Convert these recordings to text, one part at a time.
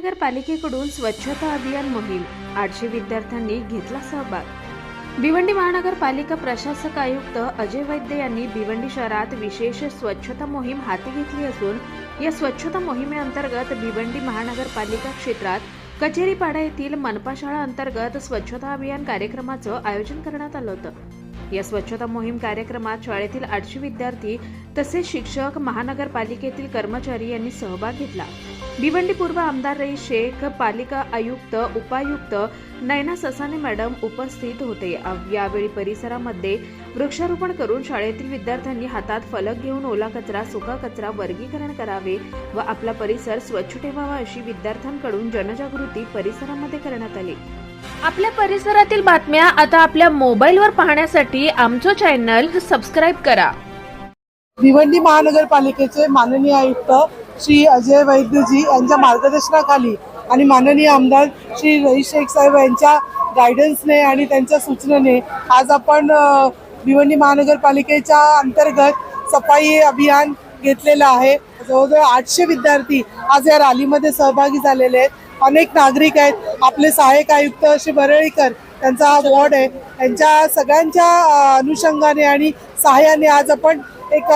महानगरपालिकेकडून स्वच्छता अभियान मोहीम. आठशे विद्यार्थ्यांनी घेतला सहभाग. भिवंडी महानगरपालिका प्रशासक आयुक्त अजय वैद्य यांनी भिवंडी शहरात विशेष स्वच्छता मोहीम हाती घेतली असून या स्वच्छता मोहिमेअंतर्गत भिवंडी महानगरपालिका क्षेत्रात कचेरीपाडा येथील मनपा शाळा अंतर्गत स्वच्छता अभियान कार्यक्रमाचं आयोजन करण्यात आलं होतं. या स्वच्छता मोहीम कार्यक्रमात शाळेतील आठशे विद्यार्थी तसेच शिक्षक महानगरपालिकेतील कर्मचारी यांनी सहभाग घेतला. भिवंडी पूर्व आमदार रई शेख पालिका आयुक्त उपायुक्त नैना ससाने मॅडम उपस्थित होते. यावेळी परिसरामध्ये वृक्षारोपण करून शाळेतील विद्यार्थ्यांनी हातात फलक घेऊन ओला कचरा सुका कचरा वर्गीकरण करावे व आपला परिसर स्वच्छ ठेवावा अशी विद्यार्थ्यांकडून जनजागृती परिसरामध्ये करण्यात आली. आपल्या परिसरातील बातम्या आता आपल्या मोबाईलवर पाहण्यासाठी आमचं चॅनल सबस्क्राईब करा. भिवंडी महानगरपालिकेचे माननीय आयुक्त श्री अजय वैद्यजी यांच्या मार्गदर्शनाखाली आणि माननीय आमदार श्री रईस शेख साहेब यांच्या गायडन्सने आणि त्यांच्या सूचनेने आज आपण भिवंडी महानगरपालिकेच्या अंतर्गत सफाई अभियान घेतलेलं आहे. जवळजवळ आठशे विद्यार्थी आज या रॅलीमध्ये सहभागी झालेले आहेत. अनेक नागरिक आहेत. आपले सहाय्यक आयुक्त श्री बरळीकर त्यांचा हा वॉर्ड आहे. त्यांच्या सगळ्यांच्या अनुषंगाने आणि सहाय्याने आज आपण एक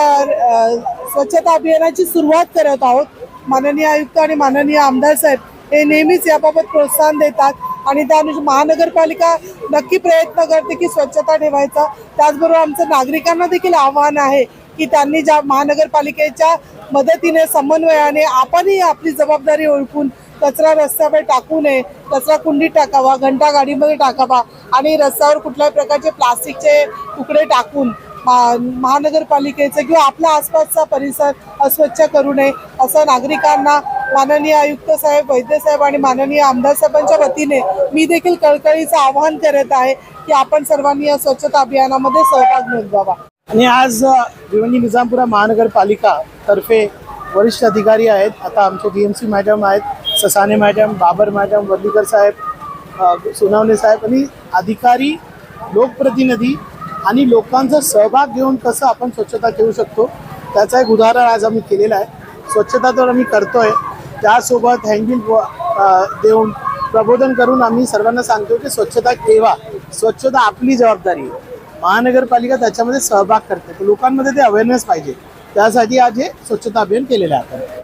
स्वच्छता अभियानाची सुरुवात करत आहोत. माननीय आयुक्त आणि माननीय आमदार साहेब हे नेहमीच याबाबत प्रोत्साहन देतात आणि त्या महानगरपालिका नक्की प्रयत्न करते की स्वच्छता ठेवायचा. त्याचबरोबर आमचं नागरिकांना देखील आव्हान आहे की त्यांनी ज्या महानगरपालिकेच्या मदतीने समन्वयाने आपणही आपली जबाबदारी ओळखून कचरा रस्त्यावर टाकू नये कचरा कुंडीत टाकावा घंटा गाडीमध्ये टाकावा आणि रस्त्यावर कुठल्याही प्रकारचे प्लास्टिकचे तुकडे टाकून महानगरपालिकेचं किंवा आपला आसपासचा परिसर अस्वच्छ करू नये असं नागरिकांना माननीय आयुक्त साहेब वैद्य साहेब आणि माननीय आमदार साहेबांच्या वतीने मी देखील कळकळीचं आवाहन करत आहे की आपण सर्वांनी या स्वच्छता अभियानामध्ये सहभाग नोंदवावा. आणि आज भिवंडी निजामपुरा महानगरपालिका तर्फे वरिष्ठ अधिकारी आहेत. आता आमचे डी एम सी मॅडम आहेत. ससाने मॅडम बाबर मॅडम वर्लीकर साहेब सोनावणे साहेब आणि अधिकारी लोकप्रतिनिधी आणि लोकांचा सहभाग घेऊन कसं आपण स्वच्छता ठेवू शकतो त्याचं एक उदाहरण आज आम्ही केलेलं आहे. स्वच्छता तर आम्ही करतो आहे त्यासोबत हँगिंग देऊन प्रबोधन करून आम्ही सर्वांना सांगतो की स्वच्छता ठेवा. स्वच्छता आपली जबाबदारी आहे. महानगरपालिका त्याच्यामध्ये सहभाग करते. तर लोकांमध्ये ते अवेअरनेस पाहिजे. त्यासाठी आज हे स्वच्छता अभियान केलेलं आहे